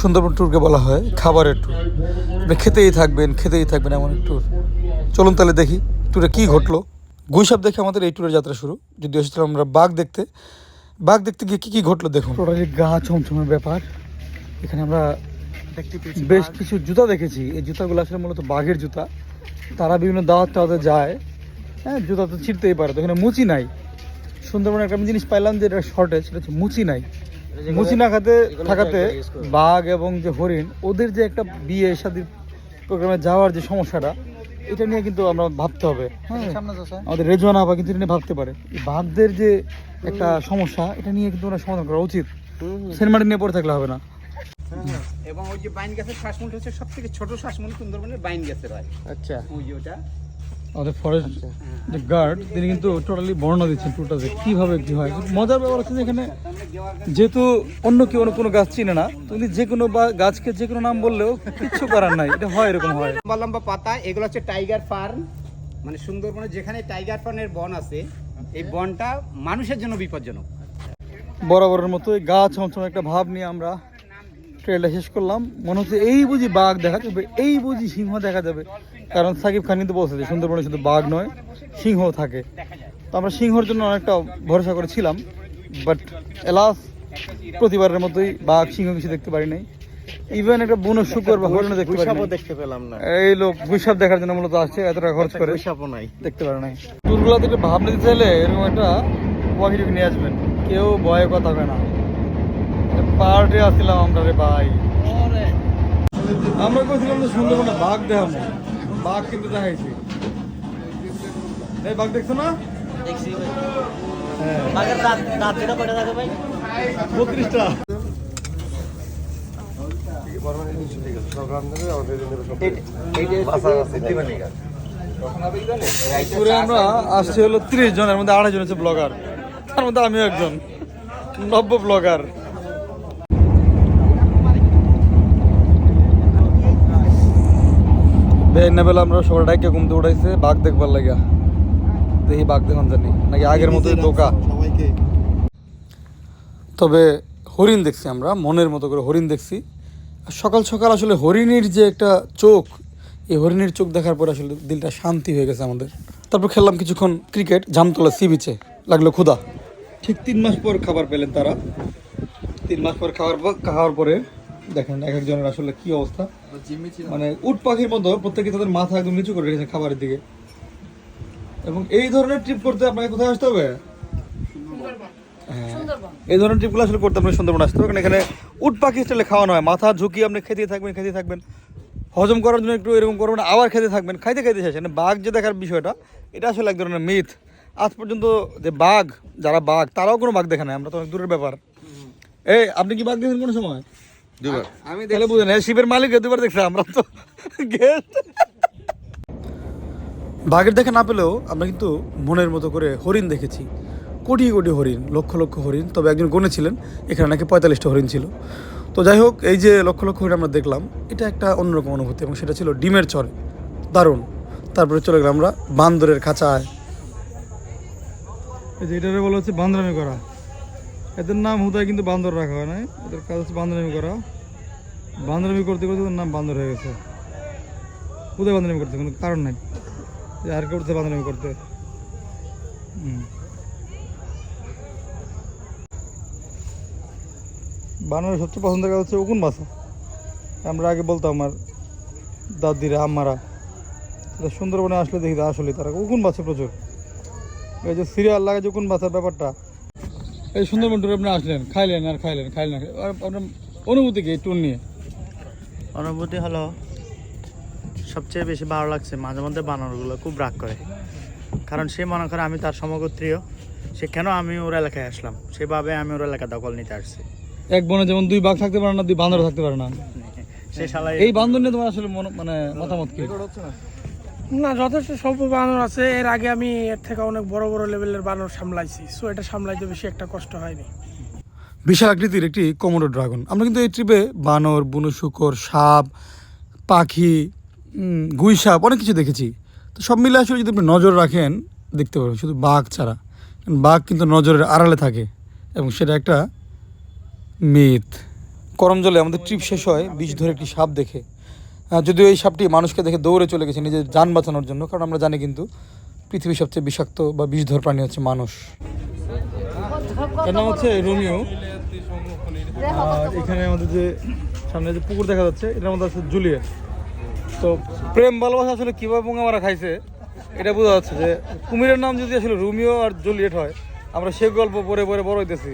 সুন্দরবন ট্যুরকে বলা হয় খাবারের ট্যুর। আপনি খেতেই থাকবেন খেতেই থাকবেন এমন এক ট্যুর। চলুন তাহলে দেখি ট্যুরে কী ঘটলো। গুইসাপ দেখে আমাদের এই ট্যুরের যাত্রা শুরু। যদি এসেছিলাম আমরা বাঘ দেখতে বাঘ দেখতে গিয়ে কী কী ঘটলো দেখুন। টোটালি গা ছমছমের ব্যাপার। এখানে আমরা বেশ কিছু জুতা দেখেছি। এই জুতাগুলো আসলে মূলত বাঘের জুতা। তারা বিভিন্ন দাওয়াত টাওয়াতে যায়। হ্যাঁ জুতা তো ছিঁড়তেই পারে তো এখানে মুচি নাই। সুন্দরবনে একটা আমি জিনিস পাইলাম যে এটা শর্টেজ সেটা হচ্ছে মুচি নাই। মুচি না থাকাতে বাঘ এবং যে হরিণ ওদের যে একটা বিয়ে শাদির প্রোগ্রামে যাওয়ার যে সমস্যাটা এটা নিয়ে কিন্তু আমরা ভাবতে হবে। হ্যাঁ আমাদের রেজওয়ানা বা কিন্তু এটা নিয়ে ভাবতে পারে। বাঘদের যে একটা সমস্যা এটা নিয়ে কিন্তু ওরা সমাধান করা উচিত। সেনমাটি নিয়ে পড়ে থাকলে হবে না। এবং ওই যে বাইন গাছের শ্বাসমূল হচ্ছে সব থেকে ছোট শ্বাসমূল সুন্দরবনের বাইন গাছের হয়। আচ্ছা। ওই যে ওটা। আমাদের ফরেস্ট যে গার্ড তিনি কিন্তু টোটালি বর্ণনা দিচ্ছেন টুটাতে কীভাবে কি হয়। মজার ব্যাপার হচ্ছে যে এখানে যেহেতু অন্য কেউ অন্য কোনো গাছ চিনে না তো উনি যে কোনো বা গাছকে যে কোনো নাম বললেও কিচ্ছু করার নাই। এটা হয় এরকম হয়। লম্বা লম্বা পাতা এগুলো হচ্ছে টাইগার ফার্ন মানে সুন্দরবনে যেখানে টাইগার ফার্নের বন আছে এই বনটা মানুষের জন্য বিপজ্জনক। বরাবরের মতো এই গাছ ছমছম একটা ভাব নিয়ে আমরা ট্রেলটা শেষ করলাম। মনে হচ্ছে এই বুঝি বাঘ দেখা যাবে এই বুঝি সিংহ দেখা যাবে। কারণ সাকিব খান কিন্তু বলছে যে সুন্দরবনে শুধু বাঘ নয় সিংহ থাকে। তো আমরা সিংহর জন্য অনেকটা ভরসা করেছিলাম বাট এলাস প্রতিবারের মতোই বাঘ সিংহ কিছু দেখতে পারি নাই। ইভেন একটা বুনো শুকর বা হরিণও দেখতে পারি দেখতে পেলাম না। এই লোক গুইসাপ দেখার জন্য মূলত আসছে এত টাকা খরচ করে সাপও নাই। দেখতে পারে নাই। টুরগুলোতে একটু ভাব নিতে চাইলে এরকম একটা ওয়াকিটুকি নিয়ে আসবেন। কেউ ভয়ে কথা হবে না। পার্টে আসছিলাম আমরা রে ভাই। আমরা কইছিলাম যে সুন্দরবনে বাঘ দেখাবো। বাঘ কিন্তু দেখাইছি। এই বাঘ দেখছ না? দেখছি হ্যাঁ। বাঘের দাঁত দাঁত যেটা কয়টা থাকে ভাই? আমরা আসছি হলো তিরিশ জনের মধ্যে আড়াই জন হচ্ছে ব্লগার তার মধ্যে আমিও একজন। নব্য ব্লগার আমরা সবার ডাইকে ঘুমতে উঠাইছে বাঘ দেখবার লাগিয়া। দেখি বাঘ দেখুন জানি নাকি আগের মতোই তবে হরিণ দেখছি আমরা মনের মতো করে হরিণ দেখছি। সকাল সকাল আসলে হরিণের যে একটা চোখ এই হরিণের চোখ দেখার পর আসলে দিলটা শান্তি হয়ে গেছে আমাদের। তারপর খেললাম কিছুক্ষণ ক্রিকেট জামতলা সি বিচে লাগল ক্ষুদা ঠিক তিন মাস পর খাবার পেলেন তারা। তিন মাস পর খাওয়ার পর খাওয়ার পরে দেখেন এক একজনের আসলে কি অবস্থা? মানে উট পাখির মতো প্রত্যেকে তাদের মাথা একদম নিচু করে রেখেছে খাবারের দিকে। এবং এই ধরনের ট্রিপ করতে আপনাকে কোথায় আসতে হবে? হ্যাঁ। এই ধরনের ট্রিপগুলো আসলে করতে আপনি সুন্দরবন আসতে হবে। কারণ এখানে উট পাখি স্টাইলে খাওয়ানো হয়। মাথা ঝুঁকি আপনি খেতে থাকবেন খেতে থাকবেন। হজম করার জন্য একটু এরকম করবেন আবার খেতে থাকবেন খাইতে খাইতে শেষ। মানে বাঘ যে দেখার বিষয়টা এটা আসলে এক ধরনের মিথ আজ পর্যন্ত যে বাঘ যারা বাঘ তারাও কোনো বাঘ দেখে না আমরা তো অনেক দূরের ব্যাপার। এই আপনি কি বাঘ দেখেন কোনো সময়? দুবার। আমি তাহলে বুঝেন শিবের মালিক দুবার দেখছে আমরা তো গেস্ট বাঘের দেখা না পেলেও আমরা কিন্তু মনের মতো করে হরিণ দেখেছি। কোটি কোটি হরিণ লক্ষ লক্ষ হরিণ তবে একজন গণেছিলেন এখানে নাকি পঁয়তাল্লিশটা হরিণ ছিল। তো যাই হোক এই যে লক্ষ লক্ষ হরিণ আমরা দেখলাম এটা একটা অন্যরকম অনুভূতি এবং সেটা ছিল ডিমের চরে। দারুণ। তারপরে চলে গেলাম আমরা বান্দরের খাঁচায়। এই যে এটারে বলা হচ্ছে বান্দরামি করা। এদের নাম হুদায় কিন্তু বান্দর রাখা হয় না এদের কাজ হচ্ছে বান্দরামি করা। বান্দরামি করতে করতে নাম বান্দর হয়ে গেছে। হুদায় বান্দরামি করতে, কোনো কারণ নাই। আর উঠতে বান্দরামি করতে। বানরের সবচেয়ে পছন্দের কাজ হচ্ছে উকুন বাসা আমরা আগে বলতাম আমার দাদিরা, আম্মারা, তারা সুন্দরবনে আসলে দেখি আসলে তারা উকুন বাসে প্রচুর। এই যে সিরিয়াল লাগে যে উকুন বাসার ব্যাপারটা এই সুন্দরবন ট্যুরে আপনি আসলেন খাইলেন আর খাইলেন খাইলেন আর আপনার অনুভূতি কি ট্যুর নিয়ে? অনুভূতি হলো সবচেয়ে বেশি ভালো লাগছে মাঝে মধ্যে বানরগুলো খুব রাগ করে। কারণ সে মনে করে আমি তার সমগোত্রীয় সে কেন আমি ওর এলাকায় আসলাম? সেভাবে আমি ওর এলাকা দখল নিতে আসছি। এক বনে যেমন দুই বাঘ থাকতে পারে না দুই বান্দর থাকতে পারে না। এই বান্দর নিয়ে তোমার আসলে মন- মানে মতামত কি? না যথেষ্ট স্বল্প বানর আছে। এর আগে আমি এর থেকে অনেক বড় বড় লেভেলের বানর সামলাইছি। সো এটা সামলাইতে বেশি একটা কষ্ট হয়নি। বিশাল আকৃতির একটি কমোডো ড্রাগন আমরা কিন্তু এই ট্রিপে বানর বুনো শুকর সাপ পাখি গুই সাপ অনেক কিছু দেখেছি। তো সব মিলে আসলে যদি আপনি নজর রাখেন দেখতে পাবেন শুধু বাঘ ছাড়া। বাঘ কিন্তু নজরের আড়ালে থাকে এবং সেটা একটা মিথ করম জলে আমাদের ট্রিপ শেষ হয় বিষ ধরে একটি সাপ দেখে। যদিও এই সাপটি মানুষকে দেখে দৌড়ে চলে গেছে নিজের যান বাঁচানোর জন্য, কারণ আমরা জানি কিন্তু পৃথিবীর সবচেয়ে বিষাক্ত বা বিষধর প্রাণী হচ্ছে মানুষ। নাম হচ্ছে রোমিও। আর এখানে আমাদের যে সামনে যে পুকুর দেখা যাচ্ছে, এটার মধ্যে আছে জুলিয়েট। তো প্রেম ভালোবাসা আসলে কীভাবে পোঙা মারা খাইছে, এটা বোঝা যাচ্ছে যে কুমিরের নাম যদি আসলে রোমিও আর জুলিয়েট হয়, আমরা সে গল্প পরে পরে বড় হইতেছি।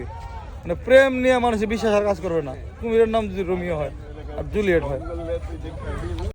মানে প্রেম নিয়ে মানুষের বিশ্বাস আর কাজ করবে না। কুমিরের নাম যদি রোমিও হয় আর জুলিয়েট হয়। aprender com ele, né?